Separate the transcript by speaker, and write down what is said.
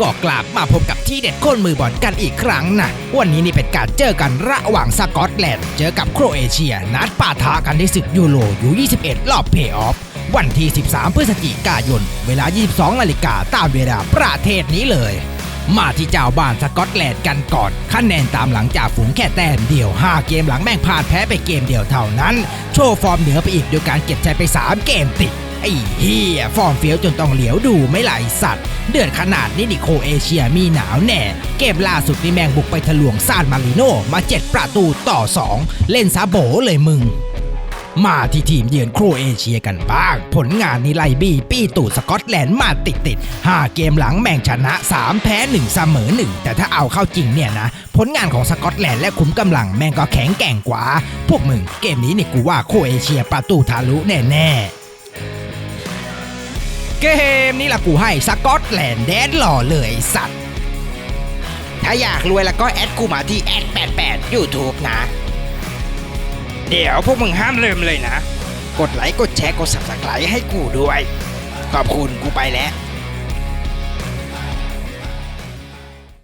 Speaker 1: ก็กลับมาพบกับที่เด็ดก้นมือบอลกันอีกครั้งนะวันนี้นี่เป็นการเจอกันระหว่างสกอตแลนด์ เจอกับโครเอเชีย นัดปะทะกันในศึกยูโรยู21 รอบเพย์ออฟวันที่ 13 พฤศจิกายน เวลา 22 นาฬิกาตามเวลาประเทศนี้เลย มาที่เจ้าบ้านสกอตแลนด์กันก่อน คะแนนตามหลังจากฝูงแค่แต้มเดียว 5 เกมหลังแม่งพลาดแพ้ไปเกมเดียวเท่านั้น โชว์ฟอร์มเหนือไปอีกโดยการเก็บชัยไป 3 เกมติด ไอ้เฮียฟอร์มเฟี้ยวจนต้องเหลียวดูไม่ไหลสัตว์ เดือดขนาดนี้นิโคเอเชียมีหนาวแน่ เกมล่าสุดนี่แมงบุกไปทะลวงซานมาริโนมา7ประตูต่อ 2 เล่นซาโบเลยมึงมาที่ทีมเยือนโครเอเชียกันบ้าง ผลงานนี้ไล่บี้ปี้ตูสกอตแลนด์มาติดติดๆ5เกมหลังแม่งชนะ 3 แพ้ 1 เสมอ 1 แต่ถ้าเอาเข้าจริงเนี่ยนะ ผลงานของสกอตแลนด์และขุมกำลังแม่งก็แข็งแกร่งกว่า พวกมึงเกมนี้นี่กูว่าโครเอเชียประตูทะลุแน่ๆ เกมนี้ละกูให้สกอตแลนด์แดนหล่อเลยสัตว์ ถ้าอยากรวยแล้วก็แอดกูมาที่แอด88 YouTube นะ เดี๋ยวพวกมึงห้ามลืมเลยนะ กดไลค์ กดแชร์ กด subscribe ให้กูด้วย ขอบคุณกูไปแล้ว